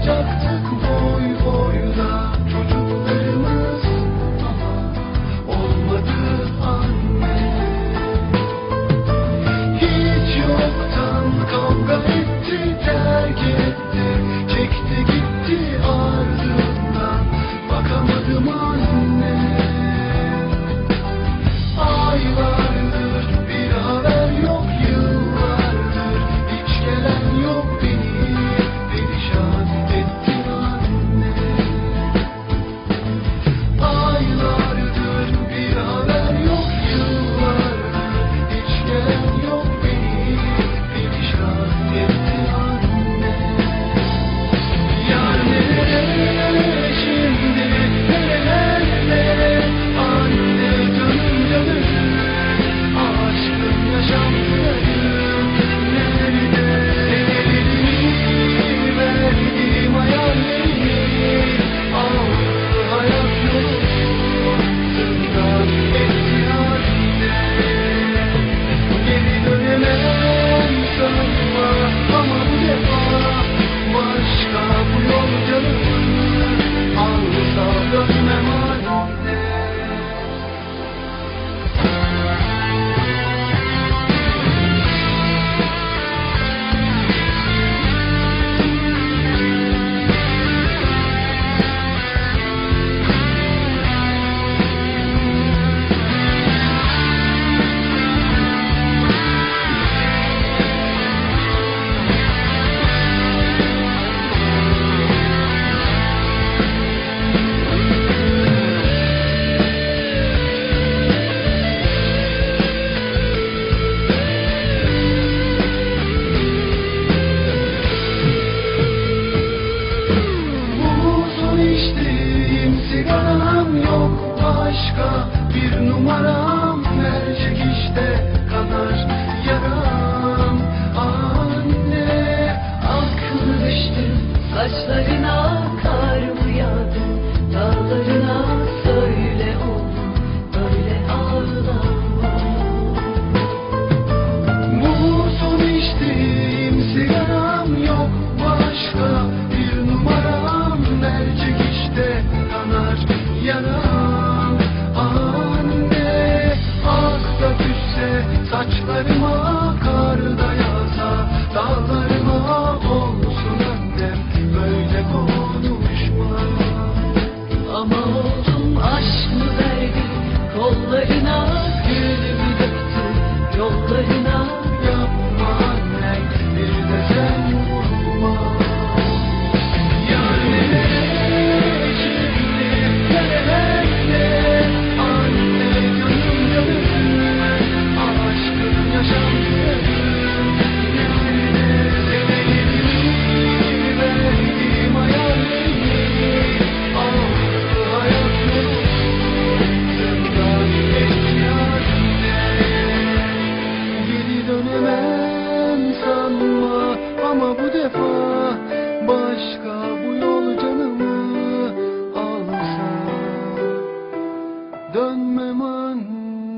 Dolaşacaktık boy boyuna çocuklarımız. Ama olmadı anne. Hiç yoktan kavga etti terk bir numaram. Mercek şey işte kadar. aşk mı verdi? Kollarına gül döktü? Yollarına aşka bu yol canımı alsa Dönmem anne.